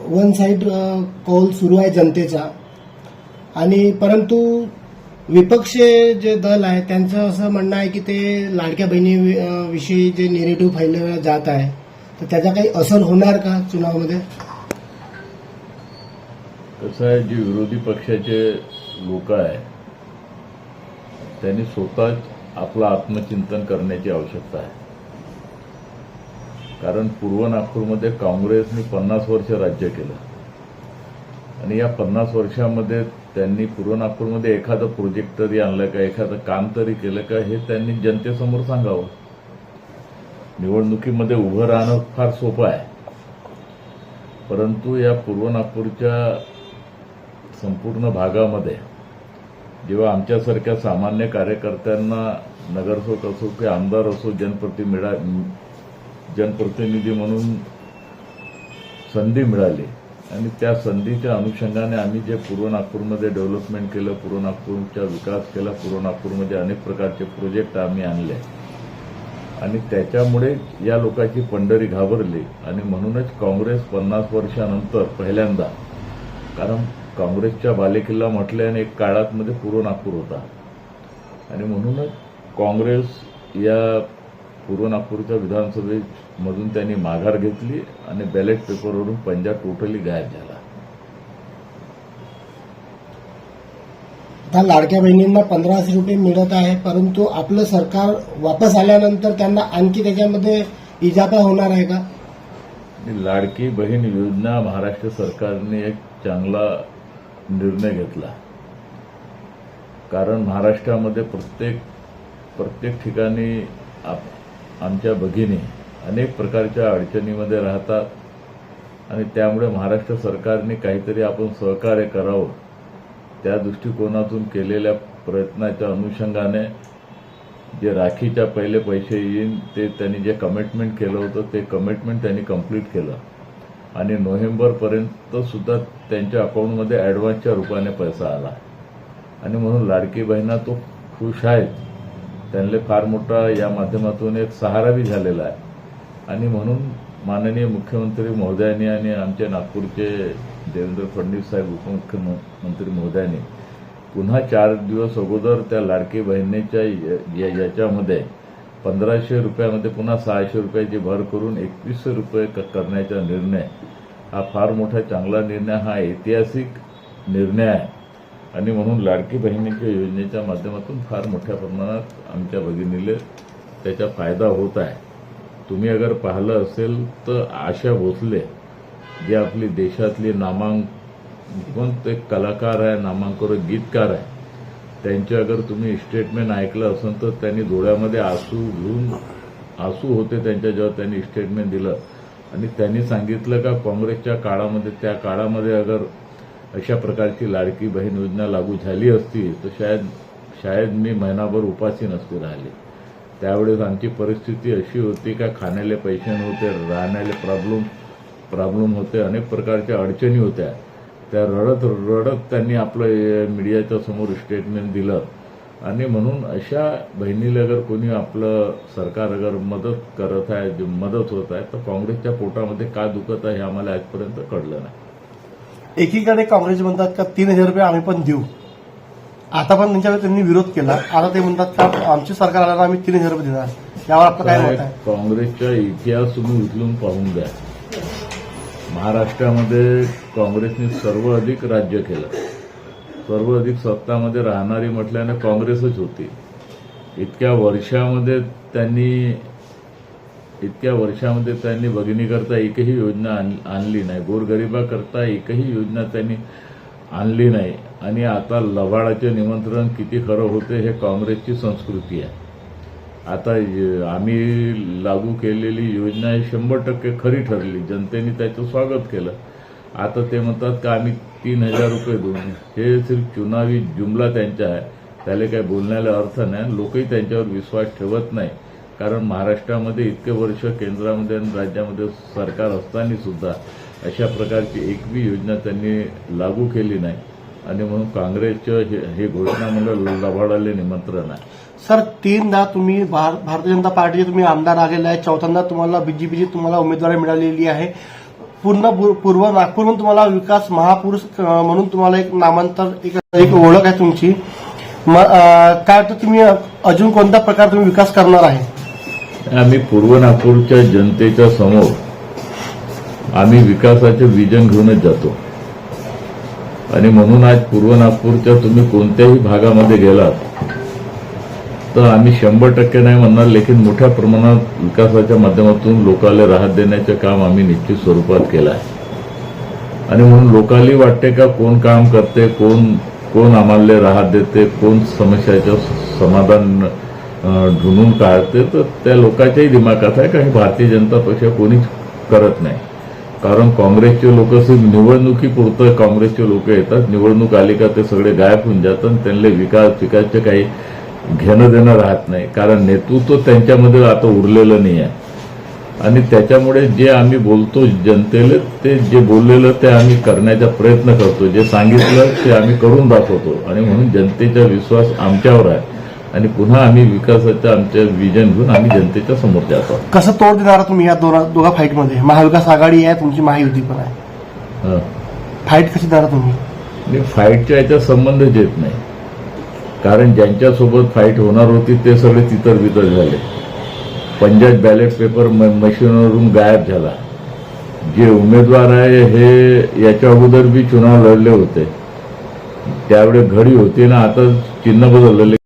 One side कौल सुरू आहे जनतेचा. आणि परंतु विपक्ष जे दल आहे त्यांचं असं म्हणणं आहे की ते लाडक्या बहिणी विषयी जे निगेटिव्ह फैलवलं जात आहे तर त्याचा काही असर होणार का चुनावमध्ये? कसं आहे जे विरोधी पक्षाचे लोक आहे त्यांनी स्वतःच आपलं आत्मचिंतन करण्याची आवश्यकता आहे. कारण पूर्व नागपूरमध्ये काँग्रेसने पन्नास वर्ष राज्य केलं. आणि या पन्नास वर्षामध्ये त्यांनी पूर्व नागपूरमध्ये एखादं प्रोजेक्ट तरी आणलं का एखादं काम तरी केलं का हे त्यांनी जनतेसमोर सांगावं. निवडणुकीमध्ये उभं राहणं फार सोपं आहे. परंतु या पूर्व नागपूरच्या संपूर्ण भागामध्ये जेव्हा आमच्यासारख्या सामान्य कार्यकर्त्यांना नगरसेवक असो की आमदार असो जनप्रतिनिधी मिळा जनप्रतिनिधी म्हणून संधी मिळाली. आणि त्या संधीच्या अनुषंगाने आम्ही जे पूर्व नागपूरमध्ये डेव्हलपमेंट केलं पूर्व नागपूरचा विकास केला पूर्व नागपूरमध्ये अनेक प्रकारचे प्रोजेक्ट आम्ही आणले. आणि त्याच्यामुळे या लोकांची पंढरी घाबरली. आणि म्हणूनच काँग्रेस पन्नास वर्षानंतर पहिल्यांदा कारण काँग्रेसच्या बालेकिल्ला म्हटल्याने एक काळात मध्ये पूर्व नागपूर होता. आणि म्हणूनच काँग्रेस या पूर्व नागपूरच्या विधानसभेमधून त्यांनी माघार घेतली आणि बॅलेट पेपरवरून पंजाब टोटली गायब झाला. आता लाडक्या बहिणींना पंधराशे रुपये मिळत आहे परंतु आपलं सरकार वापस आल्यानंतर त्यांना आणखी त्याच्यामध्ये इजाफा होणार आहे का? लाडकी बहीण योजना महाराष्ट्र सरकारने एक चांगला निर्णय घेतला. कारण महाराष्ट्रामध्ये प्रत्येक प्रत्येक ठिकाणी आप आमच्या भगिनी अनेक प्रकारच्या अडचणीमध्ये राहतात आणि त्यामुळे महाराष्ट्र सरकारने काहीतरी आपण सहकार्य करावं. त्या दृष्टिकोनातून केलेल्या प्रयत्नाच्या अनुषंगाने जे राखीच्या पहिले पैसे येईन ते त्यांनी जे कमिटमेंट केलं होतं ते कमिटमेंट त्यांनी कंप्लीट केलं. आणि नोव्हेंबरपर्यंत सुद्धा त्यांच्या अकाउंटमध्ये ॲडव्हान्सच्या रूपाने पैसा आला. आणि म्हणून लाडकी बहिणा तो खुश आहेत. त्यांना फार मोठा या माध्यमातून एक सहाराही झालेला आहे. आणि म्हणून माननीय मुख्यमंत्री महोदयांनी आणि आमचे नागपूरचे देवेंद्र फडणवीस साहेब उपमुख्यमंत्री महोदयांनी पुन्हा चार दिवस अगोदर त्या लाडकी बहिणीच्या य- याच्यामध्ये पंधराशे रुपयामध्ये पुन्हा सहाशे रुपयाची भर करून एकवीसशे रुपये क- करण्याचा निर्णय हा फार मोठा चांगला निर्णय हा ऐतिहासिक निर्णय आहे. आणि म्हणून लाडकी बहिणीच्या योजनेच्या माध्यमातून फार मोठ्या प्रमाणात आमच्या भगिनीले त्याचा फायदा होत आहे. तुम्ही अगर पाहिलं असेल तर आशा भोसले जे आपली देशातली नामांकन एक कलाकार आहे नामांकर गीतकार आहे त्यांचे अगर तुम्ही स्टेटमेंट ऐकलं असेल तर त्यांनी डोळ्यामध्ये आसू घेऊन आसू होते त्यांच्या जेव्हा त्यांनी स्टेटमेंट दिलं. आणि त्यांनी सांगितलं का काँग्रेसच्या काळामध्ये त्या काळामध्ये अगर अशा प्रकारची लाडकी बहीण योजना लागू झाली असती तर शायद शायद मी महिनाभर उपाशी नसते राहिली. त्यावेळेस आमची परिस्थिती अशी होती का खाण्याले पैसे नव्हते राहण्याले प्रॉब्लेम प्रॉब्लेम होते अनेक प्रकारच्या अडचणी होत्या. त्या रडत रडत त्यांनी आपलं मीडियाच्या समोर स्टेटमेंट दिलं. आणि म्हणून अशा बहिणीला अगर कोणी आपलं सरकार अगर मदत करत आहे मदत होत आहे तर काँग्रेसच्या पोटामध्ये का दुखत आहे हे आम्हाला आजपर्यंत कळलं नाही. एकीकडे काँग्रेस म्हणतात का तीन हजार रुपये आम्ही पण देऊ. आता पण त्यांच्यावर त्यांनी विरोध केला. आता ते म्हणतात का आमची सरकार आल्यावर आम्ही तीन हजार रुपये देणार. यावर आपलं काय मत आहे? काँग्रेसचा इतिहास तुम्ही उचलून पाहून द्या. महाराष्ट्रामध्ये काँग्रेसने सर्व अधिक राज्य केलं. सर्व अधिक सत्तामध्ये राहणारी म्हटल्याने काँग्रेसच होती. इतक्या वर्षामध्ये त्यांनी इतक्या वर्षामध्ये त्यांनी भगिनीकरता एकही योजना आण- आणली नाही. गोरगरिबाकरता एकही योजना त्यांनी आणली नाही. आणि आता लबाडाचे निमंत्रण किती खरं होते हे काँग्रेसची संस्कृती आहे. आता आम्ही लागू केलेली योजना ही शंभर टक्के खरी ठरली. जनतेने त्याचं स्वागत केलं. आता ते म्हणतात का आम्ही तीन हजार रुपये देऊ हे सिर्फ चुनावी जुमला त्यांचा आहे. त्याला काही बोलण्याला अर्थ नाही. लोकही त्यांच्यावर विश्वास ठेवत नाही. कारण महाराष्ट्रामध्ये इतके वर्ष केंद्रामध्ये आणि राज्यामध्ये सरकार असताना सुद्धा अशा प्रकारची एकवी योजना त्यांनी लागू केली नाही. आणि म्हणून काँग्रेसचं हे- हे घोषणा मंडळ निमंत्रण आहे. सर तीनदा तुम्ही भार- भारतीय जनता पार्टीचे तुम्ही आमदार आलेले आहे चौथ्यांदा तुम्हाला बीजेपीची तुम्हाला उमेदवारी मिळालेली आहे. पूर्ण पूर्व नागपूरहून तुम्हाला विकास महापुरुष म्हणून तुम्हाला एक नामांतर एक ओळख आहे तुमची. काय वाटतं तुम्ही अजून कोणत्या प्रकारे तुम्ही विकास करणार आहे? आम्ही पूर्व नागपूरच्या जनतेच्या समोर आम्ही विकासाचे विजन घेऊनच जातो. आणि म्हणून आज पूर्व नागपूरच्या तुम्ही कोणत्याही भागामध्ये गेलात तर आम्ही शंभर टक्के नाही म्हणणार लेकिन मोठ्या प्रमाणात विकासाच्या माध्यमातून लोकांना राहत देण्याचे काम आम्ही निश्चित स्वरूपात केलं आहे. आणि म्हणून लोकांनी वाटते का कोण काम करते कोण कोण आम्हाला राहत देते कोण समस्याचं समाधान अं, काढते तर त्या लोकांच्याही दिमागात आहे काही भारतीय जनता पक्ष कोणीच करत नाही. कारण काँग्रेसचे लोक निवडणुकीपुरतं काँग्रेसचे लोक येतात निवडणूक आली का ते सगळे गायब होऊन जातात आणि त्यांना विकास विकासचे काही घेणं देणं राहत नाही. कारण नेतृत्व त्यांच्यामध्ये आता उरलेलं नाही आहे. आणि त्याच्यामुळे जे आम्ही बोलतो जनतेला ते जे बोललेलं ते आम्ही करण्याचा प्रयत्न करतो. जे सांगितलं ते आम्ही करून दाखवतो. आणि म्हणून जनतेचा विश्वास आमच्यावर आहे. आणि पुन्हा आम्ही विकासाचं आमचं विजन घेऊन आम्ही जनतेच्या समोर जातो. कसं तोड देणार तुम्ही या दोघा दोघा फाईटमध्ये महाविकास आघाडी आहे तुमची महायुती पण आहे. हं. फाईट कशी देणार तुम्ही? आणि फाईटच्या याचा संबंधच येत नाही. कारण ज्यांच्यासोबत फाईट होणार होती ते सगळे तितर बितर झाले. पंजाब बॅलेट पेपर म- मशीनवरून गायब झाला. जे उमेदवार आहे हे याच्या अगोदर बी चुनाव लढले होते. त्यावेळी घडी होती ना आता चिन्ह बदललं